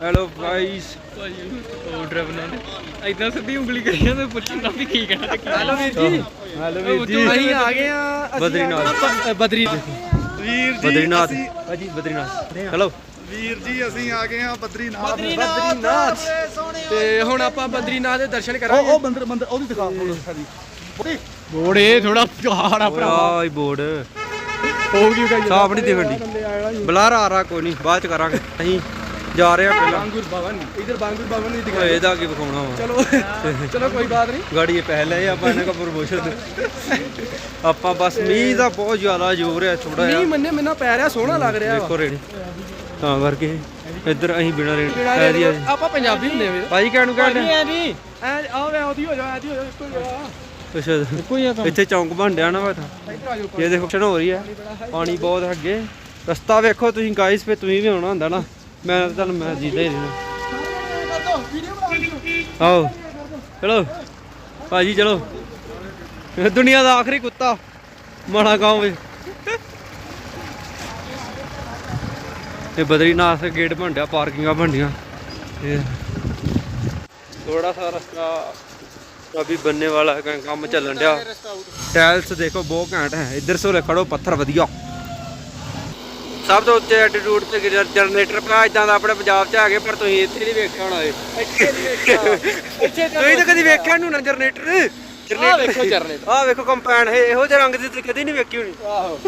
Hello guys ਭਾਜੀ order ਬਣਾਉਣੇ ਐਦਾਂ ਸਿੱਧੀ ਉਂਗਲੀ ਕਰੀ ਜਾਂਦੇ ਪੁੱਛਣਾ ਵੀ ਕੀ ਕਹਿਣਾ ਤੇ ਕੀ ਹੈਲੋ ਵੀਰ ਜੀ। ਹੈਲੋ ਵੀਰ ਜੀ। ਅਸੀਂ ਆ ਗਏ ਆ ਬਦਰੀਨਾਥ। ਬਦਰੀ ਵੀਰ ਜੀ ਬਦਰੀਨਾਥ। ਭਾਜੀ ਬਦਰੀਨਾਥ। ਚਲੋ ਵੀਰ ਜੀ ਅਸੀਂ ਆ ਗਏ ਆ ਬਦਰੀਨਾਥ। ਬਦਰੀਨਾਥ। ਤੇ ਹੁਣ ਆਪਾਂ ਬਦਰੀਨਾਥ ਦੇ ਦਰਸ਼ਨ ਕਰਾਂਗੇ। ਉਹ ਬੰਦਰ ਬੰਦਰ ਉਹਦੀ ਦਿਖਾ ਸਾਡੀ। ਬੋੜੇ। ਥੋੜਾ ਪਹਾੜਾ ਆਈ ਬੋਰਡ ਹੋ ਗਈ ਸਾਫ਼ ਨਹੀਂ ਦਿਖਣ ਬਲਾਰ ਆ ਰਾ ਕੋਈ ਨਹੀਂ ਬਾਅਦ ਚ ਕਰਾਂਗੇ। ਅਸੀਂ ਜਾ ਰਹੇ ਪਹਿਲਾਂ। ਬਾਂਗੁਰ ਭਵਨ ਇਧਰ ਬਾਂਗੁਰ ਭਵਨ ਨਹੀਂ ਓਏ, ਦਿਖਾਇਆ ਇਹਦਾ ਕੀ ਵਿਖਾਉਣਾ ਵਾ? ਚਲੋ ਚਲੋ ਕੋਈ ਬਾਤ ਨਹੀਂ। ਗਾੜੀ ਇਹ ਪਹਿਲੇ ਆਪਾਂ ਇਹਨਾਂ ਦਾ। ਪ੍ਰਮੋਸ਼ਨ ਆਪਾਂ ਬਸ ਮੀਂਹ ਦਾ ਬਹੁਤ ਜ਼ਿਆਦਾ ਜ਼ੋਰ ਹੈ ਥੋੜਾ ਨਹੀਂ ਜਿਹਾ ਮੰਨੇ ਮੈਨਾਂ ਪੈ ਰਿਹਾ ਸੋਹਣਾ ਲੱਗ ਰਿਹਾ ਵਾ। ਦੇਖੋ ਰੇੜੀ। ਤਾਂ ਕਰਕੇ ਇੱਧਰ ਅਸੀਂ ਬਿਨਾਂ ਐ ਦੀ ਰੇਟ- ਆਪਾਂ ਪੰਜਾਬੀ ਹੁੰਦੇ ਆ ਵੀਰ। ਭਾਜੀ ਕਹਿਣ ਨੂੰ ਕਹਿੰਦੇ ਐ ਨਹੀਂ ਐ ਆ ਵੇ ਆਉਦੀ ਹੋ ਜਾ ਆਦੀ ਹੋ ਜਾ ਇੱਕੋ ਹੀ ਆ। ਅੱਛਾ ਕੋਈ ਆ ਇੱਥੇ ਚੌਂਕ ਬਣ ਡਿਆ ਨਾ ਵਾ ਤਾਂ ਇੱਧਰ ਆ ਜਾਓ ਇਹ ਦੇਖੋ ਫੰਕਸ਼ਨ ਹੋ ਰਹੀ ਹੈ। ਪਾਣੀ ਬਹੁਤ ਹੈ ਅੱਗੇ। ਰਸਤਾ ਵੇਖੋ ਤੁਸੀਂ ਗਾਇਸ ਫੇ ਤੁਸੀਂ ਵੀ ਆਉਣਾ ਹੁੰਦਾ ਨਾ। ਮੈਂ ਤਾਂ ਤੁਹਾਨੂੰ ਮੈਂ ਜੀਦਾ ਹੀ ਰਹਿਣਾ ਆਓ, ਚਲੋ। ਭਾਜੀ, ਚਲੋ। ਇਹ ਦੁਨੀਆ ਦਾ ਆਖਰੀ ਕੁੱਤਾ। ਮਾੜਾ ਗਾਉਂ ਵਿੱਚ ਇਹ ਬਦਰੀਨਾਥ ਗੇਟ ਬਣ ਪਾਰਕਿੰਗਾਂ ਬਣਡੀਆਂ ਇਹ ਥੋੜਾ ਸਾ ਰਸਤਾ ਅਭੀ ਬੰਨੇ ਵਾਲਾ ਕੰਮ ਚੱਲਣ ਡਿਆ। ਟਾਇਲਸ ਦੇਖੋ, ਬਹੁਤ ਘੈਂਟ ਹੈ। ਇੱਧਰ ਸੋਲੇ ਖੜੋ, ਪੱਥਰ ਵਧੀਆ। ਸਭ ਤੋਂ ਉੱਚੇ ਐਟੀਟਿਊਡ ਤੇ ਜਨਰੇਟਰ ਭਰਾ ਇਦਾਂ ਦਾ ਆਪਣੇ ਪੰਜਾਬ 'ਚ ਹੈਗੇ ਪਰ ਤੁਸੀਂ ਇੱਥੇ ਨਹੀਂ ਵੇਖਿਆ ਹੋਣਾ ਇਹ। ਇੱਥੇ ਨਹੀਂ ਵੇਖਿਆ। ਇੱਥੇ ਤੁਸੀਂ ਤਾਂ ਕਦੀ ਵੇਖਿਆ ਨੂੰ ਨਾ ਜਨਰੇਟਰ ਆ ਵੇਖੋ ਜਰਨੇਟਰ ਆਹ ਵੇਖੋ ਕੰਪੈਨ ਇਹ ਜਿਹੇ ਰੰਗ ਦੀ ਕਦੀ ਨਹੀਂ ਵੇਖੀ ਹੋਣੀ। ਆਹੋ।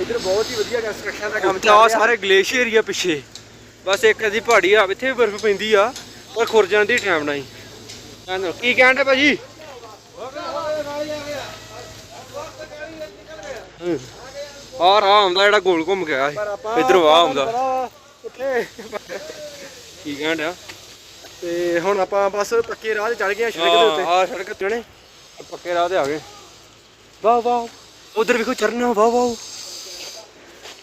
ਇੱਧਰ ਬਹੁਤ ਹੀ ਵਧੀਆ ਕੰਸਟਰਕਸ਼ਨ ਦਾ ਕੰਮ ਤੇ ਆਹ ਸਾਰੇ ਗਲੇਸ਼ੀਅਰ ਏਰੀਆ ਪਿੱਛੇ। ਬਸ ਇੱਕ ਅਦੀ ਪਹਾੜੀ ਆ ਇੱਥੇ ਵੀ ਬਰਫ਼ ਪੈਂਦੀ ਆ ਪਰ ਖੁਰ ਜਾਂਦੀ ਟਾਈਮ ਹੀ ਕਹਿੰਦੇ ਕੀ ਕਹਿੰਦੇ ਭਾਜੀ? ਆ ਰਾਹ ਆਉਂਦਾ ਜਿਹੜਾ ਗੋਲ ਘੁੰਮ ਗਿਆ ਇਧਰੋਂ ਆ ਆਉਂਦਾ ਕੀ ਕਹਿੰਦੇ ਤੇ ਹੁਣ ਆਪਾਂ ਬਸ ਪੱਕੇ ਰਾਹ ਤੇ ਚੜ ਗਏ ਆ ਸੜਕ ਦੇ ਉੱਤੇ। ਆ ਸੜਕ ਤੇ ਨੇ। ਪੱਕੇ ਰਾਹ ਤੇ ਆ ਗਏ। ਵਾਹ ਵਾਹ। ਉਧਰ ਵੇਖੋ ਚਰਨਾ ਵਾਹ ਵਾਹ।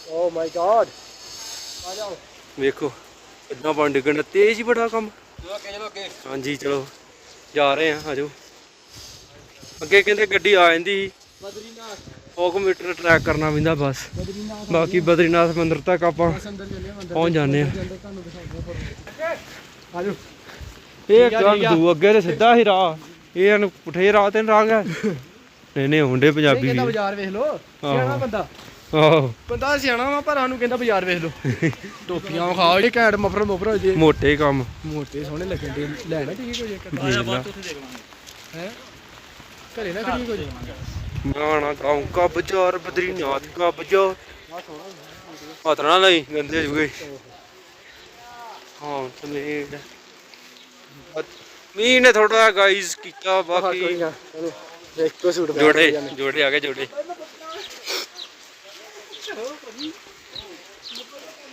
ਓ ਮਾਈ ਗॉड ਆ ਜਾਓ। ਵੇਖੋ ਕਿੰਨਾ ਬਣ ਡਿੱਗਣ ਤੇਜ਼ ਹੀ ਬੜਾ ਕੰਮ। ਹਾਂਜੀ ਚਲੋ। ਜਾ ਰਹੇ ਆ ਆਜੋ ਅੱਗੇ ਕਹਿੰਦੇ ਗੱਡੀ ਆ ਜਾਂਦੀ ਸੀ। ਬਦਰੀਨਾਥ। 100 ਮੀਟਰ ਟਰੈਕ ਕਰਨਾ ਪੈਂਦਾ ਬਸ। ਬਾਕੀ ਬਦਰੀਨਾਥ ਮੰਦਿਰ ਤੱਕ ਆਪਾਂ ਪਹੁੰਚ ਜਾਂਦੇ ਆ ਅੰਦਰ ਤੁਹਾਨੂੰ ਦਿਖਾਉਂਦੇ ਆ ਜਾਓ ਇਹ ਗੱਲ ਦੂ ਅੱਗੇ ਤੇ ਸਿੱਧਾ ਹੀ ਰਾਹ। ਇਹ ਹਨ ਪੁੱਠੇ ਰਾਹ ਤੇ ਨੀ ਰਾਹ ਗਿਆ ਨਹੀਂ ਨਹੀਂ ਹੁੰਦੇ ਪੰਜਾਬੀ ਕਹਿੰਦਾ ਵੀ। ਬਾਜ਼ਾਰ ਵੇਖ ਲਓ। ਸਿਆਣਾ ਬੰਦਾ। ਆਹੋ। ਬੰਦਾ ਸਿਆਣਾ ਵਾ ਪਰ ਸਾਨੂੰ ਕਹਿੰਦਾ ਬਾਜ਼ਾਰ ਵੇਖ ਲਓ। ਟੋਪੀਆਂ ਖਾਓ ਜੇ ਘੈਂਟ ਮਫਰ ਮਫਰ ਜੇ। ਮੋਟੇ ਕੰਮ। ਮੋਟੇ ਸੋਹਣੇ ਲੱਗਣ ਦੇ। ਲੈਣਾ ਚਾਹੀਏ ਕੋਈ ਇੱਕ ਦੇਖ ਲਾ। ਹੈ? ਘਰੇ ਨਾ ਕਰੀਏ ਕੁਝ ਮਾਣਾ ਗਾਉਂ ਕਾ ਬਾਜ਼ਾਰ ਬਦਰੀਨਾਥ ਕਾ ਬਾਜ਼ਾਰ ਹੱਥ ਨਾ ਲਈ ਗੰਦੇ ਜੂਗੇ ਹਾਂ ਤਮੀਨ ਮੀਂਹ ਨੇ ਥੋੜਾ ਗਾਈਜ਼ ਕੀਤਾ ਬਾਕੀ ਚਲੋ ਦੇਖੋ ਸੂਟ ਜੋੜੇ। ਜੋੜੇ ਆ ਗਏ ਜੋੜੇ।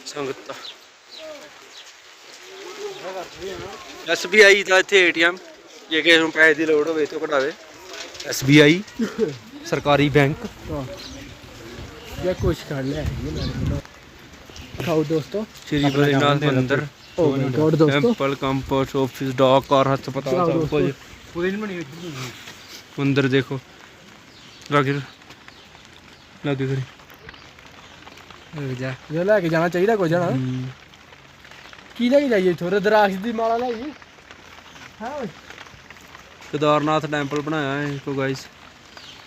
ਸੰਗਤ SBI ਦਾ ਇੱਥੇ ATM ਜੇ ਕਿਸੇ ਨੂੰ ਪੈਸੇ ਦੀ ਲੋੜ ਹੋਵੇ ਇੱਥੋਂ ਕਢਾਵੇ। SBI ਸਰਕਾਰੀ ਬੈਂਕ। ਹਾਂ। ਜਾਂ ਕੁਝ ਕਰ ਲੈ। ਖਾਓ ਦੋਸਤੋ। Shri Badrinath oh my god ਦੋਸਤੋ। ਟੈਂਪਲ ਕੰਪੋਸਟ ਆਫਿਸ ਡਾਕ ਕਾਰ ਹਸਪਤਾਲ ਸਭ ਕੁਝ। ਪੂਰੀ ਨਹੀਂ ਬਣੀ ਮੰਦਿਰ ਦੇਖੋ ਲਾਗੇ ਲਾਗੇ ਕਰੀ ਜਾ। ਇਹ ਲੈ ਕੇ ਜਾਣਾ ਚਾਹੀਦਾ ਕੁਝ ਨਾ ਕੀ ਲੈ ਕੇ ਜਾਈਏ ਇੱਥੋਂ? ਰਦਰਾਕਸ਼ ਦੀ ਮਾਲਾ ਲੈ ਆਈਏ। ਹਾਂ। ਕੇਦਾਰਨਾਥ ਟੈਂਪਲ ਬਣਾਇਆ ਹੈ ਕੋ ਗਾਇਸ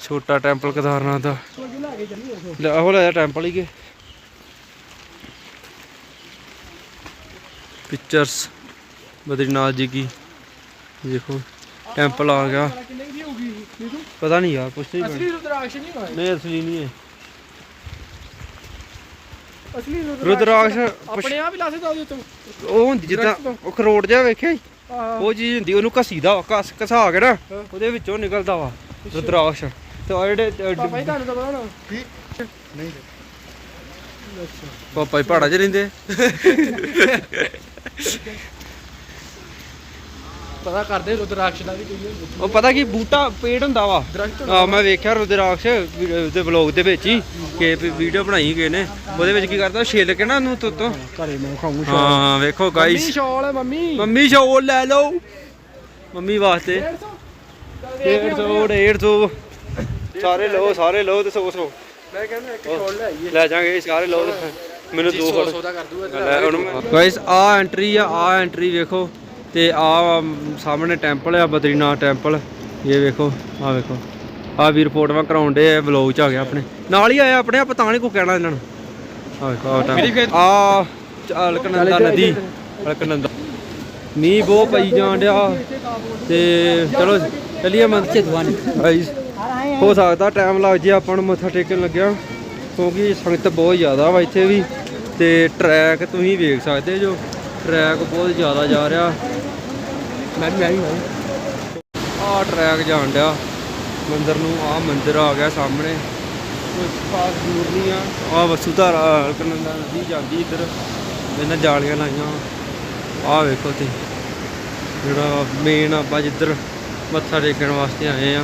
ਛੋਟਾ ਟੈਂਪਲ ਕੇਦਾਰਨਾਥ ਦਾ। ਲੈ ਉੱਥੋਂ। ਲੈ ਟੈਂਪਲ ਹੀ ਕੇ। ਪਿਕਚਰਸ ਬਦਰੀਨਾਥ ਜੀ ਕੀ। ਦੇਖੋ ਟੈਂਪਲ ਦੀ ਹੋਊਗੀ ਨੀਤੂ ਪਤਾ ਨਹੀਂ ਯਾਰ ਪੁੱਛਦੇ ਹੀ ਅਸਲੀ ਰੁਦਰਾਕਸ਼ ਨਹੀਂ ਹੋਏ ਨਹੀਂ ਅਸਲੀ ਨਹੀਂ ਹੈ। ਅਸਲੀ ਰੁਦਰਾਕਸ਼ ਆਪਣੇ ਆਪ ਹੀ ਲਾ ਸਕਦਾ ਉਹਦੇ ਉੱਤੇ। ਉਹ ਹੁੰਦੀ ਜਿੱਦਾਂ ਉਹ ਖਰੋੜ ਜਿਹਾ ਵੇਖਿਆ? ਆਹ। ਉਹ ਚੀਜ਼ ਹੁੰਦੀ ਉਹਨੂੰ ਘਸੀਦਾ ਘਸ ਘਸਾ ਕੇ ਨਾ ਉਹਦੇ ਵਿੱਚੋਂ ਨਿਕਲਦਾ ਵਾ ਰੁਦਰਾਕਸ਼। ਪਾਪਾ ਜੀ ਤੁਹਾਨੂੰ ਤਾਂ ਪਤਾ ਹੋਣਾ ਪਾਪਾ ਹੀ ਪਹਾੜਾਂ 'ਚ ਰਹਿੰਦੇ। ਪਤਾ ਕਰਦੇ ਰੁਦਰਾਕਸ਼ ਦਾ ਵੀ ਕੋਈ ਉਹ ਪਤਾ ਕੀ ਬੂਟਾ ਪੇੜ ਹੁੰਦਾ ਵਾ। ਦਰਖਤ ਆ ਮੈਂ ਵੇਖਿਆ ਰੁਦਰਾਕਸ਼ ਦੇ ਵਲੌਗ ਦੇ ਵਿੱਚ ਹੀ ਕਿ ਵੀਡੀਓ ਬਣਾਈ ਗਏ ਨੇ। ਉਹਦੇ ਵਿੱਚ ਕੀ ਕਰਦਾ ਛਿੱਲ ਕੇ ਨਾ ਉਹਨੂੰ ਤੁੱਤੋਂ ਘਰੇ ਮੈਂ ਖਾਊਂਗਾ ਹਾਂ ਵੇਖੋ ਮੰਮੀ ਗਾਈਸ ਸ਼ਾਲ ਹੈ ਮੰਮੀ। ਮੰਮੀ ਸ਼ੋਲ ਲੈ ਲਓ। ਮੰਮੀ ਵਾਸਤੇ। 150 150 ਸਾਰੇ ਲਓ ਸਾਰੇ ਲਓ ਤੇ 100 100 ਮੈਂ ਕਹਿੰਦਾ ਇੱਕ ਸ਼ਾਲ ਲੈ ਆਈਏ। ਲੈ ਜਾਾਂਗੇ ਸਾਰੇ ਲਓ ਮੈਨੂੰ ਦੋ ਫੜ। ਸੌਦਾ ਕਰ ਦੂਗਾ ਲੈ ਉਹਨੂੰ ਗਾਇਸ ਆ ਐਂਟਰੀ ਆ ਆ ਐਂਟਰੀ ਵੇਖੋ। ਤੇ ਆ ਸਾਹਮਣੇ ਟੈਂਪਲ ਆ ਬਦਰੀਨਾਥ ਟੈਂਪਲ। ਇਹ ਵੇਖੋ ਆ ਵੇਖੋ। ਆ ਵੀਰ ਫੋਟੋਆਂ ਕਰਾਉਂਦੇ ਆ ਵਲੌਗ ਚ ਆ ਗਿਆ ਆਪਣੇ। ਨਾਲ ਹੀ ਆਇਆ ਆਪਣੇ ਆਪਾਂ ਤਾਂ ਨਹੀਂ ਕੋ ਕਹਿਣਾ ਇਹਨਾਂ ਨੂੰ। ਆ ਵੇਖੋ ਆ ਆ ਅਲਕਨੰਦਾ ਨਦੀ। ਅਲਕਨੰਦਾ। ਮੀਂਹ ਬਹੁਤ ਪਈ ਜਾਣ ਡਿਆ। ਤੇ ਚਲੋ ਚੱਲੀਏ ਮੰਦਰ ਗਾਇਸ ਹੋ ਸਕਦਾ ਟਾਈਮ ਲੱਗ ਜੇ ਆਪਾਂ ਨੂੰ ਮੱਥਾ ਟੇਕਣ ਲੱਗਿਆ, ਕਿਉਂਕਿ ਸੰਗਤ ਬਹੁਤ ਜ਼ਿਆਦਾ ਵਾ ਇੱਥੇ ਵੀ ਤੇ ਟਰੈਕ ਤੁਸੀਂ ਵੇਖ ਸਕਦੇ ਜੋ ਟਰੈਕ ਬਹੁਤ ਜ਼ਿਆਦਾ ਜਾ ਰਿਹਾ। ਮੈਂ ਵੀ ਮੈਂ ਵੀ ਮੈਂ ਆਹ ਟਰੈਕ ਜਾਣ ਡਿਆ। ਮੰਦਰ ਨੂੰ ਆਹ ਮੰਦਰ ਆ ਗਿਆ ਸਾਹਮਣੇ। ਕੋਈ ਖਾਸ ਦੂਰ ਨਹੀਂ ਆ। ਆਹ ਵਸੂਧਾਰਾ ਕਨੰਦਾ ਨਦੀ ਜਾਂਦੀ ਇੱਧਰ। ਇਹਨਾਂ ਜਾਲੀਆਂ ਲਾਈਆਂ। ਆਹ ਵੇਖੋ ਤੇ ਜਿਹੜਾ ਮੇਨ ਆਪਾਂ ਜਿੱਧਰ ਮੱਥਾ ਟੇਕਣ ਵਾਸਤੇ ਆਏ ਆ।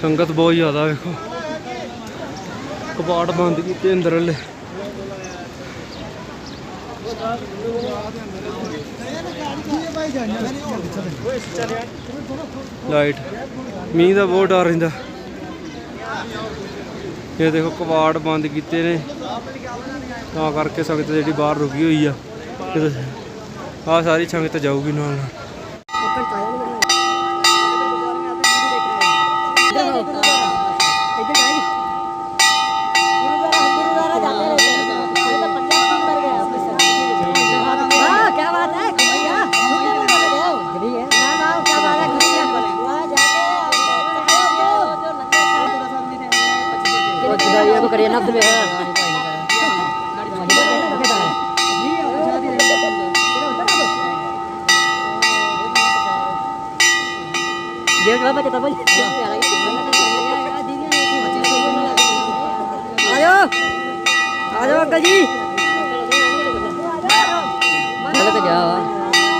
ਸੰਗਤ ਬਹੁਤ ਜ਼ਿਆਦਾ ਵੇਖੋ ਕਪਾਟ ਬੰਦ ਕੀਤੇ ਅੰਦਰ ਹਲੇ ਲਾਈਟ ਮੀਂਹ ਦਾ ਬਹੁਤ ਡਰ ਰਹਿੰਦਾ। ਇਹ ਦੇਖੋ ਕਵਾੜ ਬੰਦ ਕੀਤੇ ਨੇ। ਤਾਂ ਕਰਕੇ ਸੰਗਤ ਜਿਹੜੀ ਬਾਹਰ ਰੁਕੀ ਹੋਈ ਆ। ਆ ਸਾਰੀ ਸੰਗਤ ਜਾਊਗੀ ਨਾਲ ਨਾਲ। dia kenapa cetak apa ayo ayo kaji balik aja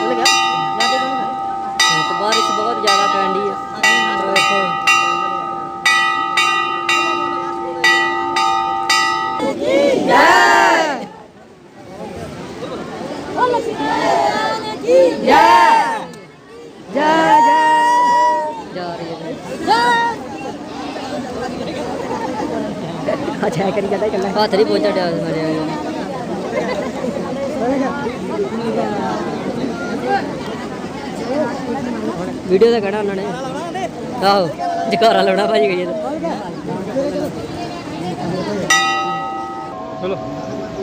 balik ya terbalik sebuah jalan kandi ਅੱਛਾ ਕਰੀ ਜਾਂਦਾ ਇਕੱਲਾ ਹੱਥ ਨਹੀਂ ਪਹੁੰਚਾ ਡਿਆ ਮਾਰਿਆ ਵੀਡੀਓ ਦਾ ਕਹਣਾ ਉਹਨਾਂ ਨੇ ਆਹੋ ਜਕਾਰਾ ਲਾਉਣਾ ਭਾਜੀ ਗਈ ਚਲੋ,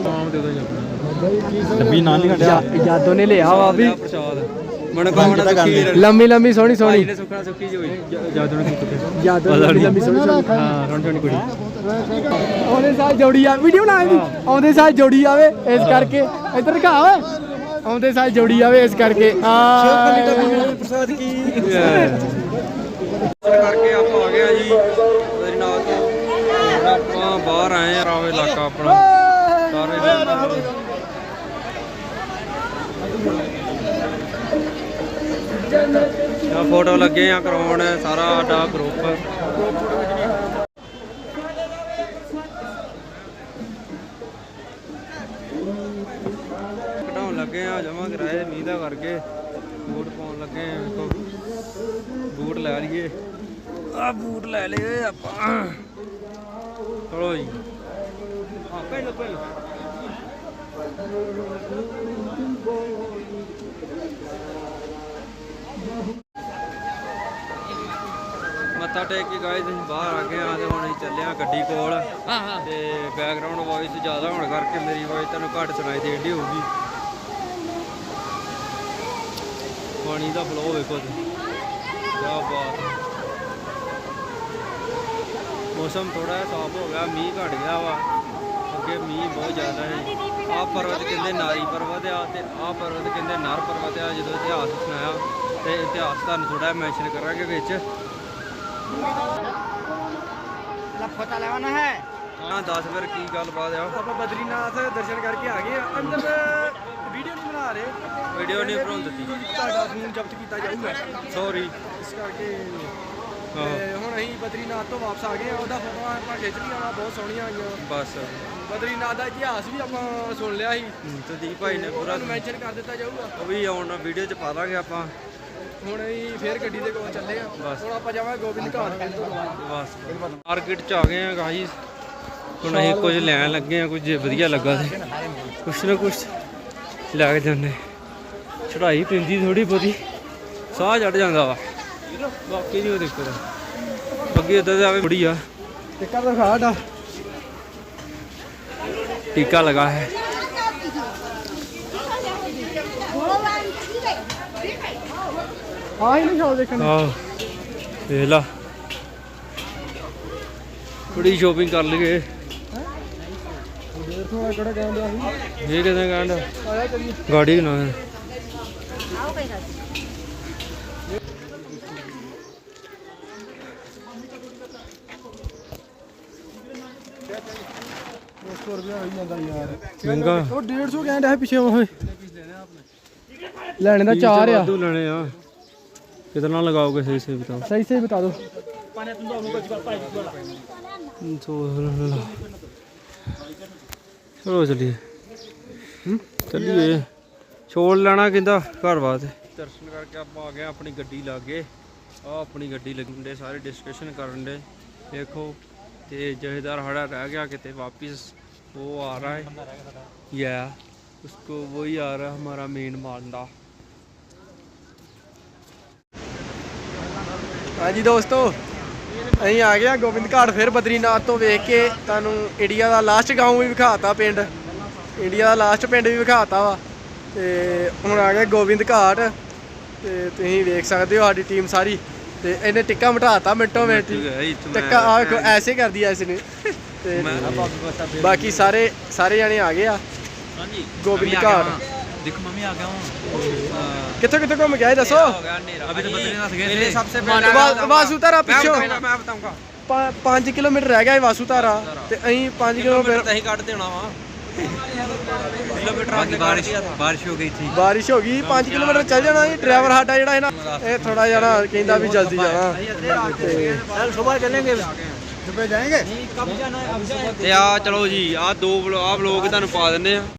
ਨਾਮ ਦੇ ਦੋ ਜੀ ਆਪਣਾ। ਡੱਬੀ ਨਾਲ ਨਹੀਂ ਕੱਢਿਆ ਯਾਦੋਂ ਨੇ ਲਿਆ ਵਾ ਵੀ। ਪ੍ਰਸ਼ਾਦ। ਮਨਕਾਮਨਾ ਸੁਖੀ ਲੰਮੀ ਲੰਮੀ ਸੋਹਣੀ ਸੋਹਣੀ। ਨੇ ਸੁਖਣਾ ਸੁਖੀ ਜੀ ਹੋਈ। ਜਾਦੂ ਨੇ ਕੀਤੀ ਯਾਦੋਂ ਪਤਾ ਲੰਮੀ ਸੋਹਣੀ ਸੋਹਣੀ। ਹਾਂ ਰਣ ਜਣੀ ਕੁੜੀ। ਆਉਂਦੇ ਸਾਲ ਜੋੜੀ ਆ ਵੀਡੀਓ ਬਣਾ ਦੀ ਆਉਂਦੇ ਸਾਲ ਜੋੜੀ ਆਵੇ ਇਸ ਕਰਕੇ। ਇੱਧਰ ਦਿਖਾ ਓਏ। ਆਉਂਦੇ ਸਾਲ ਜੋੜੀ ਆਵੇ ਇਸ ਕਰਕੇ। ਹਾਂ। ਪ੍ਰਸਾਦ ਕੀ? ਕਰਕੇ ਆਪਾਂ ਆ ਗਏ ਆ ਜੀ। ਨਾਲ ਤੋਂ। ਆਪਾਂ ਬਾਹਰ ਆਏ ਆ ਰਾਵੇ ਇਲਾਕਾ ਆਪਣਾ। ਸਾਰੇ ਆ ਫੋਟੋ ਲੱਗੇ ਆ ਕਰਾਉਣ, ਸਾਰਾ ਸਾਡਾ ਗਰੁੱਪ ਕਢਾਉਣ ਲੱਗੇ ਆ, ਜਮਾ ਕਰਾਏ ਮੀਂਹ ਦਾ ਕਰਕੇ। ਬੂਟ ਪਾਉਣ ਲੱਗੇ ਆ, ਵੇਖੋ। ਬੂਟ ਲੈ ਲਈਏ। ਆ ਬੂਟ ਲੈ ਲਏ ਆਪਾਂ। ਚਲੋ ਜੀ। ਹਾਂ, ਪਹਿਲਾਂ ਪਹਿਲਾਂ। ਮੱਥਾ ਟੇਕ ਕੇ ਗਾਇਸ ਅਸੀਂ ਬਾਹਰ ਆ ਗਏ ਆ ਤੇ ਹੁਣ ਅਸੀਂ ਚੱਲੇ ਆ ਗੱਡੀ ਕੋਲ। ਤੇ ਬੈਕਗ੍ਰਾਉਂਡ ਵੌਇਸ ਜ਼ਿਆਦਾ ਹੋਣ ਕਰਕੇ ਮੇਰੀ ਵੌਇਸ ਤੁਹਾਨੂੰ ਘੱਟ ਸੁਣਾਈ ਦੇਣੀ ਹੋਊਗੀ। ਪਾਣੀ ਦਾ ਫਲੋ ਵੇਖੋ ਤੁਸੀਂ। ਕੀ ਬਾਤ ਹੈ। ਮੌਸਮ ਥੋੜਾ ਜਿਹਾ ਸਾਫ਼ ਹੋ ਗਿਆ ਮੀਂਹ ਘਟ ਗਿਆ ਵਾ। ਕਰਕੇ ਮੀਂਹ ਬਹੁਤ ਜ਼ਿਆਦਾ ਹੈ ਆਹ ਪਰਬਤ ਕਹਿੰਦੇ ਨਾਰੀ ਪਰਬਤ ਆ ਤੇ ਆਹ ਪਰਬਤ ਕਹਿੰਦੇ ਨਰ ਪਰਬਤ ਆ ਜਦੋਂ ਇਤਿਹਾਸ ਸੁਣਾਇਆ ਤੇ ਇਤਿਹਾਸ ਤੁਹਾਨੂੰ ਥੋੜਾ ਮੈਂਸ਼ਨ ਕਰਾਂਗੇ ਵਿੱਚ। ਪਤਾ ਲੈਣਾ ਹੈ। ਹਾਂ ਦੱਸ ਫਿਰ ਕੀ ਗੱਲਬਾਤ ਆ। ਆਪਾਂ ਬਦਰੀਨਾਥ ਦਰਸ਼ਨ ਕਰਕੇ ਆ ਗਏ ਆ। ਅੰਦਰ ਵੀਡੀਓ ਨਹੀਂ ਬਣਾ ਰਹੇ। ਵੀਡੀਓ ਨਹੀਂ ਬਣਾਉਣ ਦਿੱਤੀ। ਤੁਹਾਡਾ ਫੋਨ ਜ਼ਬਤ ਕੀਤਾ ਜਾਊਗਾ। ਸੌਰੀ ਇਸ ਕਰਕੇ ਆਹੋ ਤੇ ਹੁਣ ਅਸੀਂ ਬਦਰੀਨਾਥ ਤੋਂ ਵਾਪਸ ਆ ਗਏ ਆ। ਉਹਦਾ ਫੋਟੋ ਆਪਾਂ ਖਿੱਚ ਲਈਆਂ ਬਹੁਤ ਸੋਹਣੀਆਂ ਆਈਆਂ। ਬਸ। ਬਦਰੀਨਾਥ ਦਾ ਇਤਿਹਾਸ ਵੀ ਆਪਾਂ ਸੁਣ ਲਿਆ ਸੀ। ਤੇ ਦੀਪ ਭਾਈ ਨੇ ਪੂਰਾ ਮੈਂਸ਼ਨ ਕਰ ਦਿੱਤਾ ਜਾਊਗਾ। ਉਹ ਵੀ ਆਉਣ ਵੀਡੀਓ ਚ ਪਾ ਦਾਂਗੇ ਆਪਾਂ। ਹੁਣ ਅਸੀਂ ਫੇਰ ਗੱਡੀ ਦੇ ਕੋਲ ਚੱਲੇ ਆ। ਬਸ। ਹੁਣ ਆਪਾਂ ਜਾਵਾਂਗੇ ਗੋਬਿੰਦ ਘਾਟ ਫਿਰ ਤੋਂ ਦੁਬਾਰਾ। ਬਸ। ਮਾਰਕੀਟ ਚ ਆ ਗਏ ਆ ਗਾਈਸ ਹੁਣ ਅਸੀਂ ਕੁਝ ਲੈਣ ਲੱਗੇ ਆ ਕੁਝ ਵਧੀਆ ਲੱਗਾ ਤੇ ਕੁਛ ਨਾ ਕੁਛ ਲੈ ਕੇ ਜਾਂਦੇ। ਚੜਾਈ ਪੈਂਦੀ ਥੋੜੀ ਬਹੁਤੀ। ਸਾਹ ਚੜ ਜਾਂਦਾ ਵਾ। ਬਾਕੀ ਨਹੀਂ ਉਹ ਦਿੱਕਤ ਅੱਗੇ ਦੇ ਆਵੇ ਬੁੜੀ ਆ। ਤੇ ਕਰ ਦਿਖਾ ਸਾਡਾ। ਟੀਕਾ ਲਗਾ ਹੈ। ਹੀ ਨਹੀਂ ਸ਼ਾਲ ਦੇਖਣ ਆਹ ਦੇਖ ਲਾ। ਬੜੀ ਸ਼ੋਪਿੰਗ ਕਰ ਲਈਏ ਦੇਰ ਤੋਂ ਕਿਹੜਾ ਕਹਿੰਦਾ ਸੀ ਇਹ ਕਿਦਾਂ ਕਹਿੰਦਾ ਆਇਆ ਚੱਲੀ ਗਾੜੀ ਨਾ। ਜਾਂਦਾ ਯਾਰ ਮਹਿੰਗਾ ਉਹ 150 ਕਹਿੰਦਾ ਹੈ ਪਿੱਛੇ ਹੋਏ ਲੈਣੇ ਦਾ ਚਾਰ ਆ। ਵਾਧੂ ਲੈਣੇ ਆ। ਕਿਤਨਾ ਲਗਾਓਗੇ ਸਹੀ ਸਹੀ ਬਤਾਓ ਸਹੀ ਸਹੀ ਬਤਾ ਦਿਓ ਸੋ ਚਲੋ ਚਲੀਏ ਹੂੰ ਚੱਲੀਏ ਛੋੜ ਲੈਣਾ ਕਹਿੰਦਾ ਘਰ ਬਾਤ ਦਰਸ਼ਨ ਕਰਕੇ ਆਪਾਂ ਆ ਗਏ ਆਪਣੀ ਗੱਡੀ ਲਾਗੇ ਆ ਆਪਣੀ ਗੱਡੀ ਲੱਗਣ ਦੇ ਸਾਰੇ ਡਿਸਕਸ਼ਨ ਕਰਨ ਦੇ ਦੇਖੋ ਤੇ ਜਹੇਦਾਰ ਹੜਾ ਰਹਿ ਗਿਆ ਕਿਤੇ ਵਾਪਿਸ वो आ रहा है या उसको वही आ रहा है हमारा मेन ਹਾਂਜੀ ਦੋਸਤੋ ਅਸੀਂ ਆ ਗਏ ਆ ਗੋਬਿੰਦ ਘਾਟ ਫਿਰ ਬਦਰੀਨਾਥ ਤੋਂ ਵੇਖ ਕੇ ਤੁਹਾਨੂੰ ਇੰਡੀਆ ਦਾ ਲਾਸਟ ਗਾਉਂ ਵੀ ਵਿਖਾਤਾ ਪਿੰਡ। ਇੰਡੀਆ ਦਾ ਲਾਸਟ ਪਿੰਡ ਵੀ ਵਿਖਾਤਾ ਵਾ। ਤੇ ਹੁਣ ਆ ਗਏ ਗੋਬਿੰਦ ਘਾਟ। ਤੇ ਤੁਸੀਂ ਵੇਖ ਸਕਦੇ ਹੋ ਸਾਡੀ ਟੀਮ ਸਾਰੀ। ਤੇ ਇਹਨੇ ਟਿੱਕਾ ਮਟਾਤਾ ਮਿੰਟੋ ਮਿੰਟ। ਟਿੱਕਾ ਆ ਵੇਖੋ ਐਸੇ ਕਰਦੀ ਐ ਇਸ ਨੇ। ਤੇ ਬਾਕੀ ਸਾਰੇ ਸਾਰੇ ਜਾਣੇ ਆ ਗਏ ਆ। ਹਾਂਜੀ। ਗੋਬਿੰਦ ਘਾਟ। ਦੇਖੋ ਮੰਮੀ ਆ ਗਿਆ ਹੂੰ ਕਿੱਥੋਂ ਕਿੱਥੋਂ ਘੁੰਮ ਕੇ ਆਏ ਦੱਸੋ ਅਭੀ ਤਾਂ ਬਦਰੀਨਾਥ ਗਏ थे सबसे ਵਾ- ਵਾਸੂਧਾਰਾ ਪਿੱਛੋਂ ਮੈਂ ਬਤਾਉਂਗਾ 5 ਕਿਲੋਮੀਟਰ ਰਹਿ ਗਿਆ ਇਹ ਵਾਸੂਧਾਰਾ ਤੇ ਅਸੀਂ 5 ਕਿਲੋਮੀਟਰ ਅਸੀਂ ਕੱਢ ਦੇਣਾ ਵਾ ਕਿਲੋਮੀਟਰ बाकी बारिश बारिश हो गई थी ਬਾਰਿਸ਼ ਹੋ ਗਈ 5 ਕਿਲੋਮੀਟਰ ਚੱਲ ਜਾਣਾ ਜੀ ਡਰਾਈਵਰ ਸਾਡਾ ਜਿਹੜਾ ਹੈ ਨਾ ਇਹ ਥੋੜਾ ਜਿਹਾ ਕਹਿੰਦਾ ਵੀ ਜਲਦੀ ਜਾਣਾ ਤੇ कल सुबह चलेंगे ਸੁਬਹ ਜਾਏਂਗੇ ਤੇ ਆ ਚਲੋ ਜੀ ਆ ਦੋ ਵਲੋ- ਆਹ ਵਲੋਗ ਤੁਹਾਨੂੰ ਪਾ ਦਿੰਨੇ ਆ